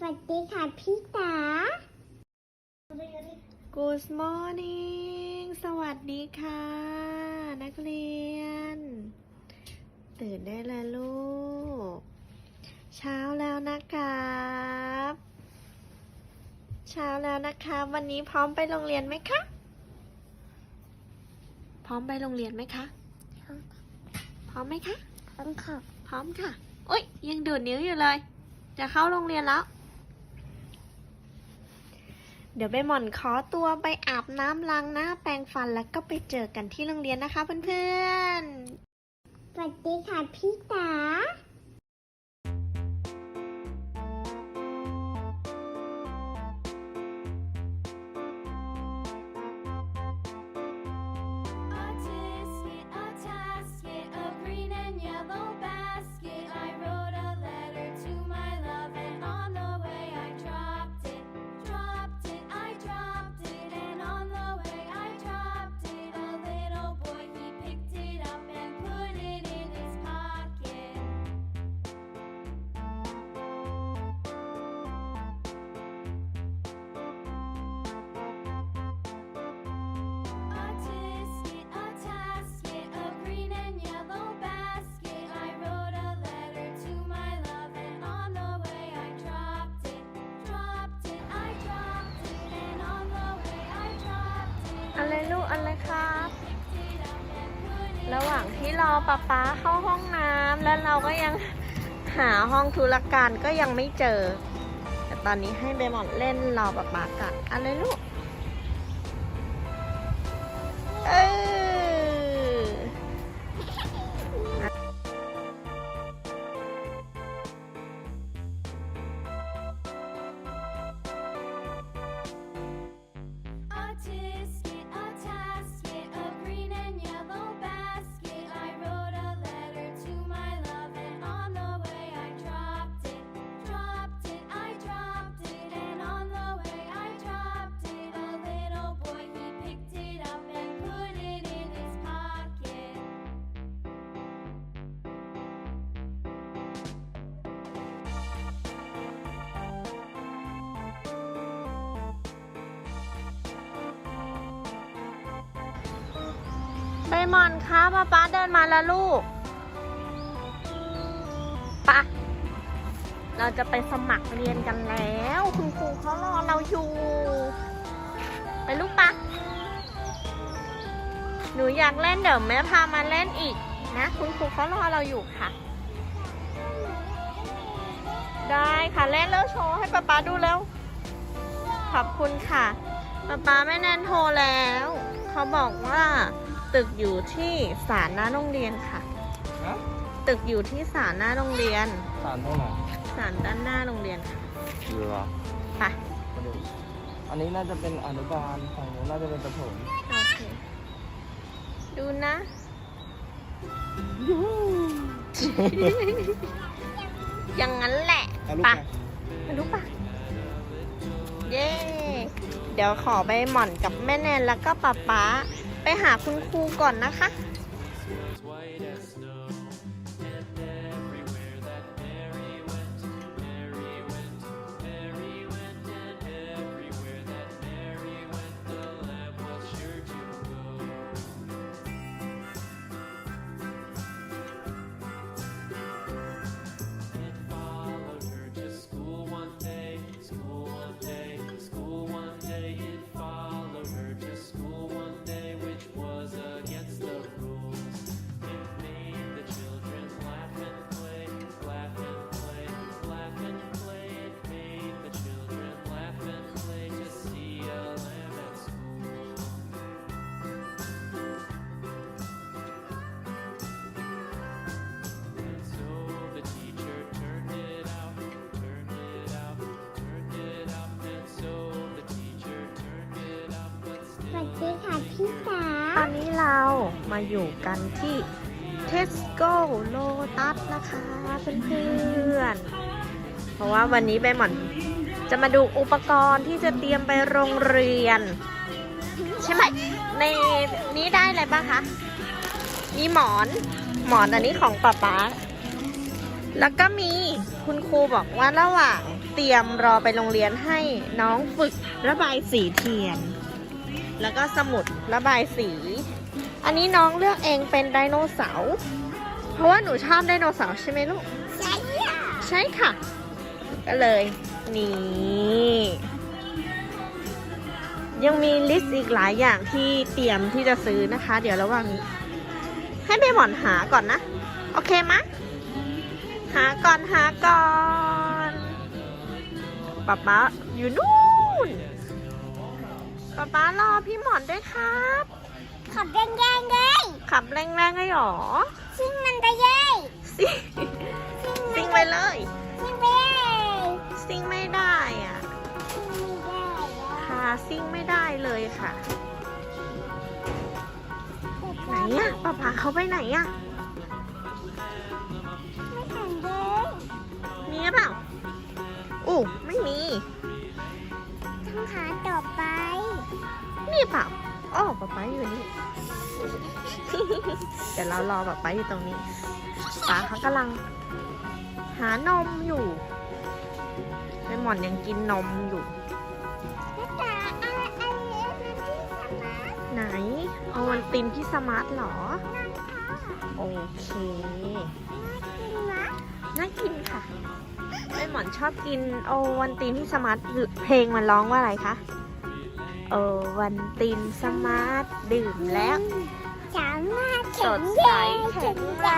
สวัสดีค่ะพี่ตา Good morning สวัสดีค่ะ นักเรียน ตื่นได้แล้วลูก เช้าแล้วนะครับ เช้าแล้วนะคะวันนี้พร้อมไปโรงเรียนไหมคะ พร้อมไปโรงเรียนไหมคะ พร้อมไหมคะ พร้อมค่ะ พร้อมค่ะโอ๊ยยังดูดนิ้วอยู่เลย จะเข้าโรงเรียนแล้ว เดี๋ยวใบหม่อนขอตัวไปอาบน้ำล้างหน้าแปรงฟันแล้วก็ไปเจอกันที่โรงเรียนนะคะเพื่อนๆ สวัสดีค่ะพี่ตา อะไรลูกอะไรครับ ระหว่างที่รอป๊าป๊าเข้าห้องน้ำแล้วเราก็ยังหาห้องธุรการก็ยังไม่เจอ แต่ตอนนี้ให้เบมอนเล่นรอป๊าป๊ากันอะไรลูก ใบหมอนคะป๊าป๊าเดินมาแล้วลูกปะเราจะไปสมัครเรียนกันแล้ว คุณครูเขารอเราอยู่ ไปลูกปะหนูอยากเล่นเดี๋ยวแม่พามาเล่นอีกนะ คุณครูเขารอเราอยู่ค่ะ ได้ค่ะเล่นแล้วโชว์ให้ป๊าป๊าดูแล้ว ขอบคุณค่ะป๊าป๊าแม่แนนโทรแล้ว เขาบอกว่า ตึกอยู่ที่ศาลหน้าโรงเรียนค่ะ ฮะตึกอยู่ที่ศาลหน้าโรงเรียนสารตรงไหนศาลด้านหน้าโรงเรียนค่ะอยู่เหรอไปมาดูอันนี้น่าจะเป็นอนุบาลฝั่งนู้นน่าจะเป็นประถมโอเคดูนะ อย่างนั้นแหละเอาลูกไปไปมาดูปะเย้ เดี๋ยวขอไปหม่อนกับแม่แนนแล้วก็ป๊าป๊าไป หาคุณครูก่อนนะคะ เรามาอยู่กันที่เทสโก้โลตัสนะคะเพื่อนๆ เพราะว่าวันนี้ใบหม่อนจะมาดูอุปกรณ์ที่จะเตรียมไปโรงเรียน ใช่ไหมในนี้ได้อะไรบ้างคะ มีหมอน หมอนอันนี้ของป๊าป๊า แล้วก็มีคุณครูบอกว่าระหว่างเตรียมรอไปโรงเรียนให้น้องฝึกระบายสีเทียน แล้วก็สมุดระบายสี อันนี้น้องเลือกเองเป็นไดโนเสาร์ เพราะว่าหนูชอบไดโนเสาร์ใช่ไหมลูก ใช่ค่ะใช่ค่ะ ก็เลย นี่ ยังมีลิสต์อีกหลายอย่างที่เตรียมที่จะซื้อนะคะ เดี๋ยวระหว่างนี้ ให้ไปหมอนหาก่อนนะ โอเคมะ หาก่อนหาก่อนป๊าป๊าอยู่นู่นป๊าป๊ารอพี่หมอนด้วยครับ ขับแรงๆเลยขับแรงๆเลยเหรอซึ่งมันได้เลยซิงซิงไปเลยซึ่งไม่ได้ซิงไม่ได้อะซึ่งไม่ได้อะค่ะซิ่งไม่ได้เลยค่ะ ไหนอะป๊าป๊าเขาไปไหนอะ อ๋อป๊าป๊าอยู่นี่ เดี๋ยวเรารอป๊าป๊าอยู่ตรงนี้ป๊าเขากำลัง หานมอยู่แม่หมอนยังกินนมอยู่แล้วแต่อะไรอะไรอะไรที่สามารถไหน เอาวันตินที่สมาร์ทเหรอนั่งค่ะโอเคกินนะน่ากินค่ะแม่หมอนชอบกินโอวันตินที่สมาร์ทเพลงมันร้องว่าอะไรคะ โอวันตินสมาร์ทดื่มแล้วสามารถสแข็งแรงแข็งแร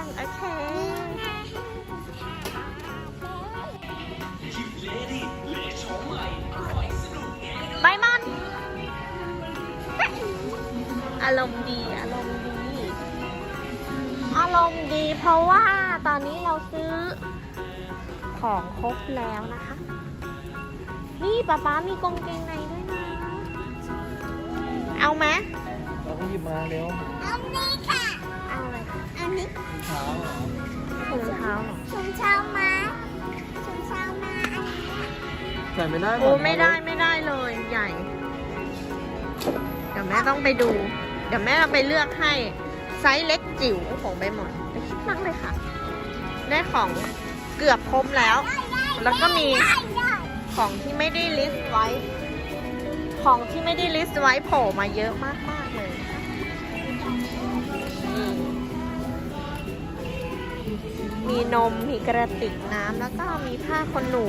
ง โอเคใบมัน อารมณ์ดี อารมณ์ดี อารมณ์ดีเพราะว่าตอนนี้เราซื้อของครบแล้วนะคะ นี่ป๊าป๊ามีกางเกงใน เอาไหมเราก็หยิบมาเร็วอันนี้ค่ะเอาเลยค่ะอันนี้เท้าเหรอถุงเท้าเหรอถุงเช้ามาถุงเช้ามาอันนี้ใส่ไม่ได้โอ้ไม่ได้ไม่ได้เลยใหญ่ เดี๋ยวแม่ต้องไปดู เดี๋ยวแม่เอาไปเลือกให้ไซส์เล็กจิ๋วของใบหมอนไปคิดมากเลยค่ะ ได้ของเกือบครบแล้ว แล้วก็มีได้ได้ของที่ไม่ได้ลิสต์ไว้ ของที่ไม่ได้ลิสต์ไว้โผล่มาเยอะมากมากเลยมีนม มีกระติกน้ำแล้วก็มีผ้าขนหนู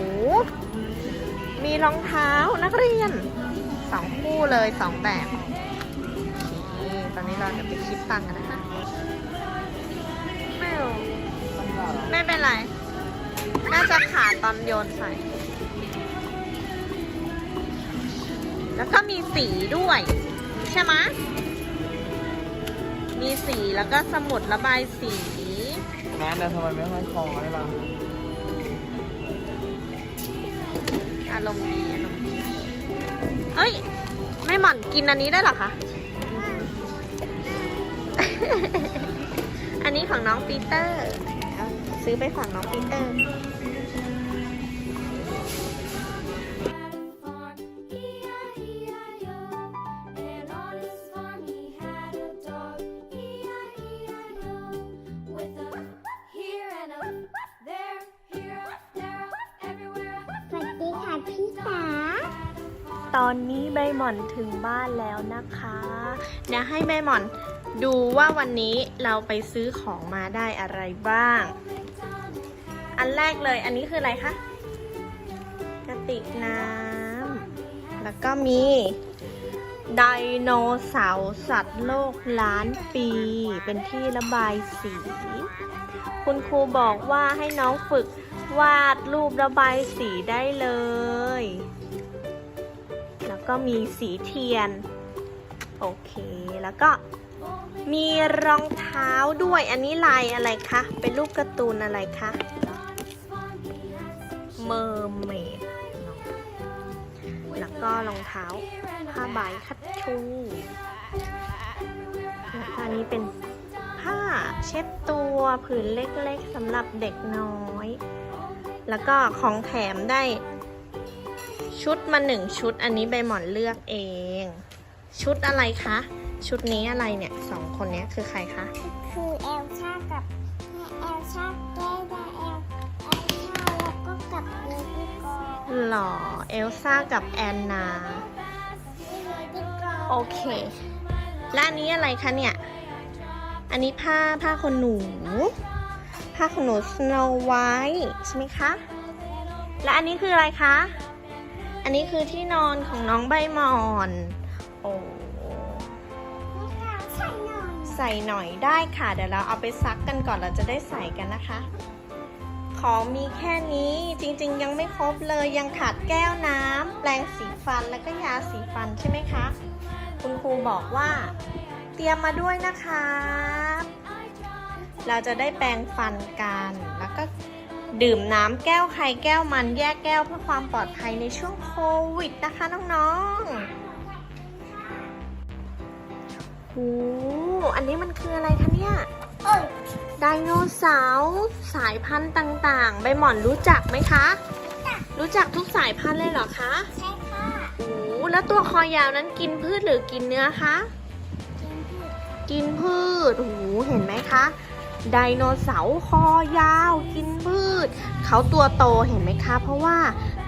มีรองเท้านักเรียนสองคู่เลยสองแบบตอนนี้เราจะไปคิดตังกันนะคะ ไม่ไม่เป็นไร น่าจะขาดตอนโยนใส่ แล้วก็มีสีด้วย ใช่ไหมะมีสีแล้วก็สมุดระบายสีแม่เนี่ยทำไมไม่ค่อยคอได้ล่ะอารมณ์ดีอารมณ์ดีเอ้ย ไม่หม่อนกินอันนี้ได้เหรอคะ อันนี้ของน้องปีเตอร์เอาซื้อไปฝากน้องปีเตอร์ ตอนนี้ใบหม่อนถึงบ้านแล้วนะคะเดี๋ยวให้ใบหม่อนดูว่าวันนี้เราไปซื้อของมาได้อะไรบ้าง อันแรกเลยอันนี้คืออะไรคะกระติกน้ำแล้วก็มีไดโนเสาร์สัตว์โลกล้านปี เป็นที่ระบายสี คุณครูบอกว่าให้น้องฝึกวาดรูประบายสีได้เลย ก็มีสีเทียน โอเค แล้วก็มีรองเท้าด้วย อันนี้ลายอะไรคะ เป็นรูปการ์ตูนอะไรคะ เมอร์เมด แล้วก็รองเท้าผ้าใบคัตชูแล้วอันนี้เป็นผ้าเช็ดตัวผืนเล็กๆสำหรับเด็กน้อย แล้วก็ของแถมได้ ชุดมาหนึ่งชุด อันนี้ใบหมอนเลือกเอง ชุดอะไรคะ ชุดนี้อะไรเนี่ยสองคนเนี้ยคือใครคะ คือเอลซ่ากับแม่เอลซ่าแก้ได้เอลเอลซ่าแล้วก็กลับเบบี้กอนหล่อเอลซ่ากับแอนนานี่เบบี้กอนโอเค และอันนี้อะไรคะเนี่ย อันนี้ผ้าผ้าขนหนู ผ้าขนหนู Snow White ใช่ไหมคะ และอันนี้คืออะไรคะอั นนี้คือที่นอนของน้องใบหมอน โอ้ใส่หน่อย ใส่หน่อยได้ค่ะ เดี๋ยวเราเอาไปซักกันก่อนเราจะได้ใส่กันนะคะ ของมีแค่นี้จริงๆ ยังไม่ครบเลยยังขาดแก้วน้ำแปรงสีฟันแล้วก็ยาสีฟันใช่ไหมคะ คุณครูบอกว่า เตรียมมาด้วยนะคะ เราจะได้แปรงฟันกันแล้วก็ ดื่มน้ำแก้วใครแก้วมันแยกแก้วเพื่อความปลอดภัยในช่วงโควิดนะคะน้องๆโอ้อันนี้มันคืออะไรคะเนี่ยไดโนเสาร์สายพันธุ์ต่างๆ ใบหมอนรู้จักไหมคะ รู้จักทุกสายพันธุ์เลยเหรอคะ ใช่ค่ะโอ้แล้วตัวคอยาวนั้นกินพืชหรือกินเนื้อคะ กินพืช กินพืชโอ้โหเห็นไหมคะ ไดโนเสาร์คอยาว กินพืช เขาตัวโตเห็นไหมคะ เพราะว่า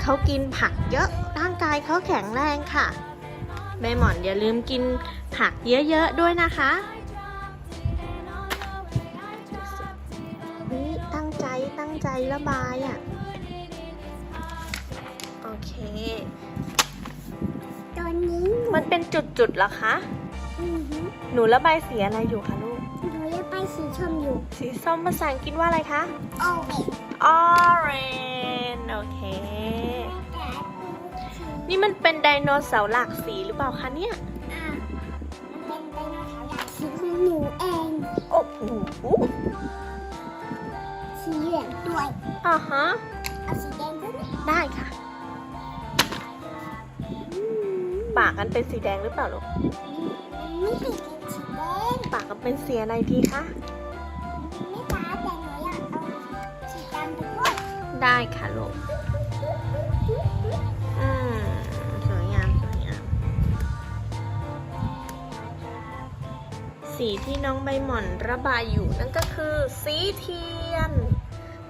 เขากินผักเยอะร่างกายเขาแข็งแรงค่ะใบหม่อนอย่าลืมกินผักเยอะๆด้วยนะคะนี่ตั้งใจตั้งใจระบายอะ โอเคตัวนี้หนูมันเป็นจุดๆเหรอคะอือหือหนูระบายสีอะไรอยู่คะลูกหนูยังไป สีชมอยู่สีส้มภาษาอังกฤษว่าอะไรคะโอ้ย orange โอเค นี่มันเป็นไดโนเสาร์หลากสีหรือเปล่าคะเนี่ย อะมันเป็นไดโนเสาร์หลากสีของหนูเองโอ้โหสีเหลืองด้วยอ่าฮะ เอาสีแดงด้วยนะได้ค่ะ ปากกันเป็นสีแดงหรือเปล่าลูกไม่เห็นเป็นสีแดง ปากกันเป็นสีอะไรดีคะ ได้ค่ะลูกอืมสวยงามสวยงาม สีที่น้องใบหม่อนระบายอยู่นั่นก็คือสีเทียน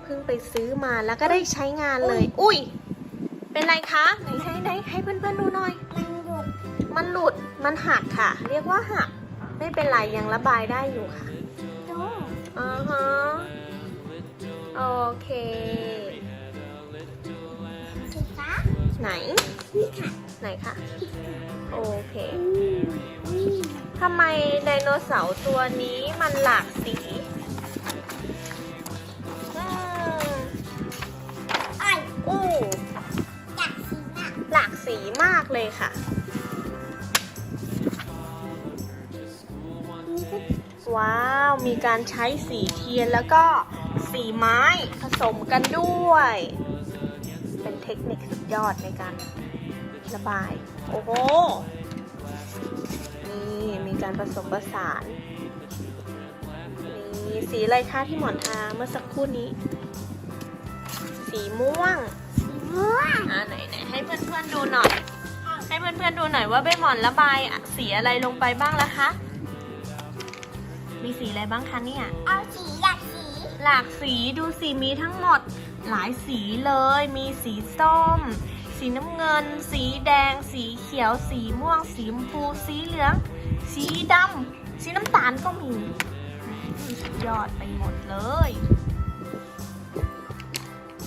เพิ่งไปซื้อมาแล้วก็ได้ใช้งานเลย อุ้ย เป็นไรคะ ไหนให้ไหนให้เพื่อนๆดูหน่อย มันหยุด มันหลุด มันหักค่ะ เรียกว่าหัก ไม่เป็นไรยังระบายได้อยู่ค่ะดูอ่าฮะ โอเค ไหน นี่ค่ะไหนคะโอเคทำไมไดโนเสาร์ตัวนี้มันหลากสีอู้หลากสีมากเลยค่ะ ว้าว มีการใช้สีเทียนแล้วก็สีไม้ผสมกันด้วย ทคนิคสุดยอดในการระบาย โอ้โห นี่มีการผสมผสานนี่สีอะไรคะที่หมอนทาเมื่อสักครู่นี้ สีม่วง สีม่วงอ่าไหนไหนให้เพื่อนๆดูหน่อย ให้เพื่อนๆดูหน่อยว่าใบหมอนระบายสีอะไรลงไปบ้างละคะ มีสีอะไรบ้างคะเนี่ย เอาสีอยากสี หลากสีดูสีมีทั้งหมดหลายสีเลย มีสีส้ม สีน้ำเงิน สีแดง สีเขียว สีม่วง สีชมพู สีเหลือง สีดำ สีน้ำตาลก็มีสุดยอดไปหมดเลย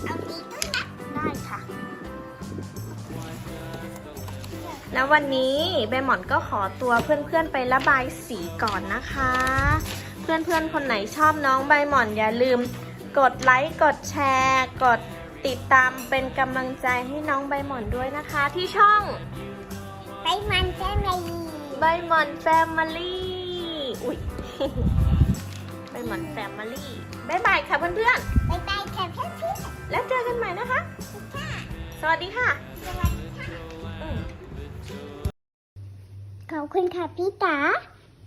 เอาสีด้วยนะได้ค่ะ แล้ววันนี้แบหมอนก็ขอตัวเพื่อนๆไประบายสีก่อนนะคะ เพื่อนๆ คนไหนชอบน้องใบหมอนอย่าลืม กดไลค์ กดแชร์ กดติดตามเป็นกำลังใจให้น้องใบหมอนด้วยนะคะ ที่ช่อง ไปมันใช่ไหมใบหมอนแฟมิลี่อุ้ย ใบหมอนแฟมิลี่บายบายค่ะเพื่อนไปไปแค่เพื่อนๆแล้วเจอกันใหม่นะคะๆค่ะสวัสดีค่ะ สวัสดีค่ะ อืม ขอบคุณค่ะพี่ตา